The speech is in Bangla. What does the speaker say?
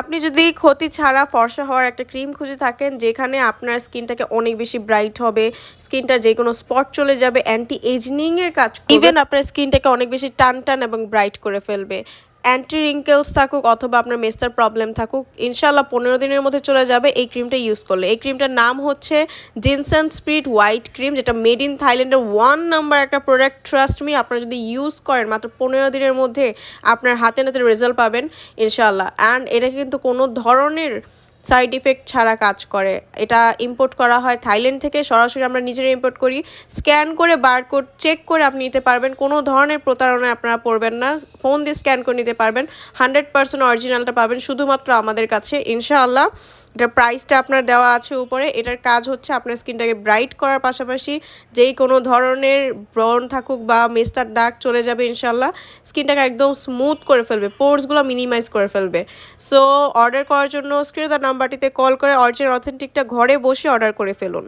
আপনি যদি ক্ষতি ছাড়া ফর্সা হওয়ার একটা ক্রিম খুঁজে থাকেন, যেখানে আপনার স্কিনটাকে অনেক বেশি ব্রাইট হবে, স্কিনটা যে কোনো স্পট চলে যাবে অ্যান্টি এজনিংয়ের কাজ ইভেন আপনার স্কিনটাকে অনেক বেশি টান টান এবং ব্রাইট করে ফেলবে। অ্যান্টি রিঙ্কেলস থাকুক অথবা আপনার মেস্তার প্রবলেম থাকুক ইনশাল্লাহ পনেরো দিনের মধ্যে চলে যাবে এই ক্রিমটা ইউজ করলে। এই ক্রিমটার নাম হচ্ছে জিনসেন স্পিরিট হোয়াইট ক্রিম যেটা মেড ইন থাইল্যান্ডের ওয়ান নাম্বার একটা প্রোডাক্ট ট্রাস্ট মি আপনারা যদি ইউজ করেন, মাত্র পনেরো দিনের মধ্যে আপনার হাতে নাতে রেজাল্ট পাবেন ইনশাল্লাহ অ্যান্ড এটা কিন্তু কোনো ধরনের সাইড ইফেক্ট ছাড়া কাজ করে। এটা ইম্পোর্ট করা হয় থাইল্যান্ড থেকে, সরাসরি আমরা নিজেরা ইম্পোর্ট করি। স্ক্যান করে বারকোড চেক করে আপনি নিতে পারবেন। কোনো ধরনের প্রতারণায় আপনারা পড়বেন না। ফোন দিয়ে স্ক্যান করে নিতে পারবেন। হান্ড্রেড পার্সেন্ট অরিজিনালটা পাবেন শুধুমাত্র আমাদের কাছে। ইনশাআল্লাহ এটার প্রাইসটা আপনার দেওয়া আছে উপরে। এটার কাজ হচ্ছে আপনার স্কিনটাকে ব্রাইট করার পাশাপাশি যেই কোনো ধরনের ব্রন থাকুক বা মেস্তার দাগ চলে যাবে ইনশাল্লাহ স্কিনটাকে একদম স্মুথ করে ফেলবে। পোর্সগুলো মিনিমাইজ করে ফেলবে। সো অর্ডার করার জন্য, স্ক্রিনে তার নাম্বারটিতে কল করে অরিজিনাল অথেন্টিকটা ঘরে বসে অর্ডার করে ফেলুন।